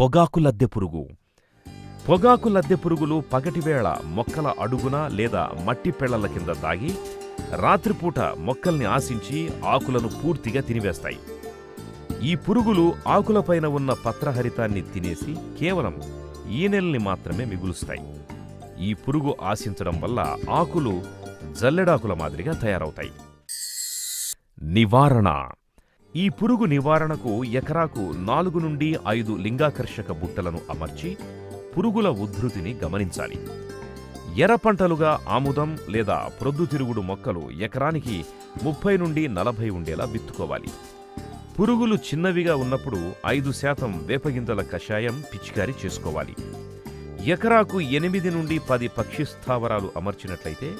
పొగాకు లద్దె పురుగు. పొగాకు లద్దె పురుగులు పగటివేళ మొక్కల అడుగున లేదా మట్టి పెళ్ళల కింద దాగి రాత్రిపూట మొక్కల్ని ఆశించి ఆకులను పూర్తిగా తినివేస్తాయి. ఈ పురుగులు ఆకులపైన ఉన్న పత్రహరితాన్ని తినేసి కేవలం ఈనెల్ని మాత్రమే మిగులుస్తాయి. ఈ పురుగు ఆశించడం వల్ల ఆకులు జల్లెడాకుల మాదిరిగా తయారవుతాయి. నివారణ ఈ పురుగు నివారణకు ఎకరాకు నాలుగు నుండి ఐదు లింగాకర్షక బుట్టలను అమర్చి పురుగుల ఉద్ధృతిని గమనించాలి. ఎర్ర పంటలుగా ఆముదం లేదా ప్రొద్దుతిరుగుడు మొక్కలు ఎకరానికి ముప్పై నుండి నలభై ఉండేలా విత్తుకోవాలి. పురుగులు చిన్నవిగా ఉన్నప్పుడు ఐదు శాతం వేపగింజల కషాయం పిచికారీ చేసుకోవాలి. ఎకరాకు ఎనిమిది నుండి పది పక్షి స్థావరాలు అమర్చినట్లయితే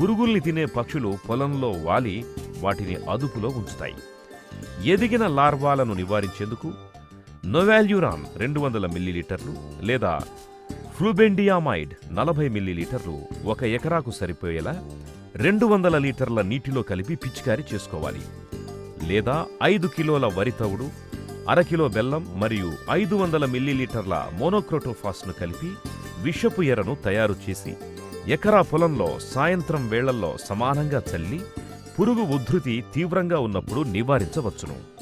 పురుగుల్ని తినే పక్షులు పొలంలో వాలి వాటిని అదుపులో ఉంచుతాయి. ఎదిగిన లార్వాలను నివారించేందుకు నొవాల్యూరాన్ రెండు వందల మిల్లీలీటర్లు లేదా ఫ్లూబెండియామైడ్ నలభై మిల్లీలీటర్లు ఒక ఎకరాకు సరిపోయేలా రెండు వందల లీటర్ల నీటిలో కలిపి పిచికారీ చేసుకోవాలి. లేదా ఐదు కిలోల వరి తవుడు అరకిలో బెల్లం మరియు ఐదు వందల మిల్లీలీటర్ల మోనోక్రోటోఫాస్ను కలిపి విషపు ఎరను తయారు చేసి ఎకరా పొలంలో సాయంత్రం వేళల్లో సమానంగా చల్లి పురుగు ఉద్ధృతి తీవ్రంగా ఉన్నప్పుడు నివారించవచ్చును.